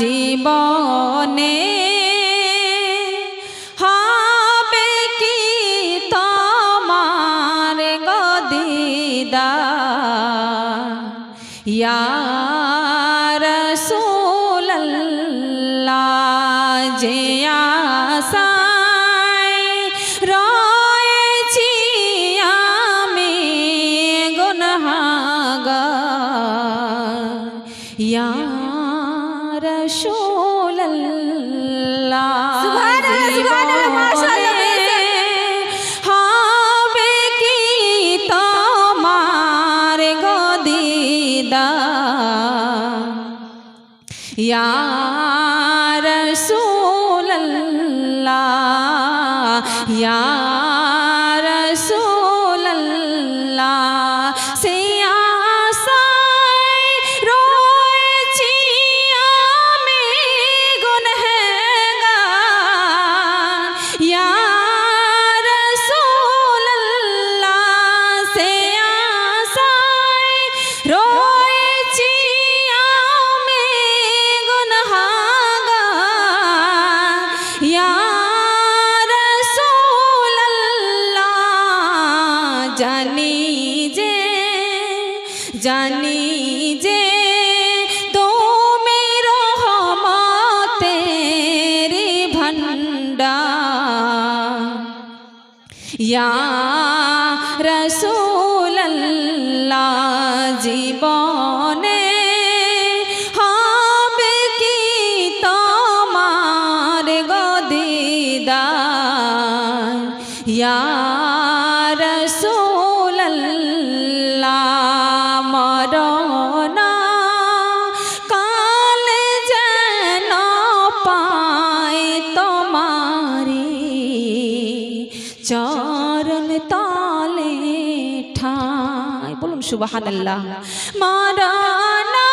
জীবনে হবে কি তোমার গদিদা ইয়া রাসূলাল্লাহ যে আশায় রয়েছি আমি ইয়া রাসূলাল্লাহ ইয়া রাসূলাল্লাহ জানি যে জানি যে তুমি রহমতের ভণ্ডার। ইয়া রসুল্লাহ জীবনে হবে কি তোমার গদিদার? ইয়া ঠাই বলুন সুবাহান আল্লাহ মারানা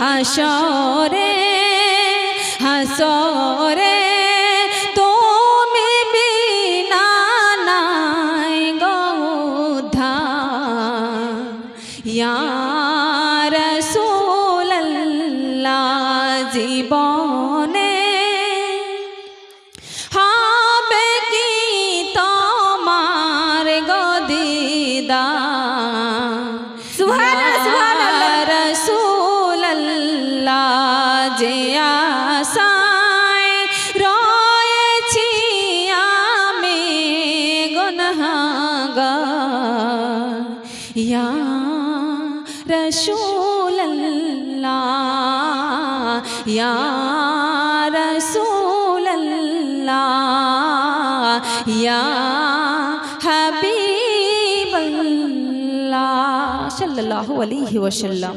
হাসরে হাসরে তুমি বিনা নাই গৌধা ইয়া জীবনে হবে কি তোমার গদিদা। রসুল্লাহ যে আশায় রয়েছি আমি গুনহাগার। ইয়া রসুল্লাহ ইয়া রসুল্লাহ ইয়া হাবিবাল্লাহ সাল্লাল্লাহু আলাইহি ওয়াসাল্লাম।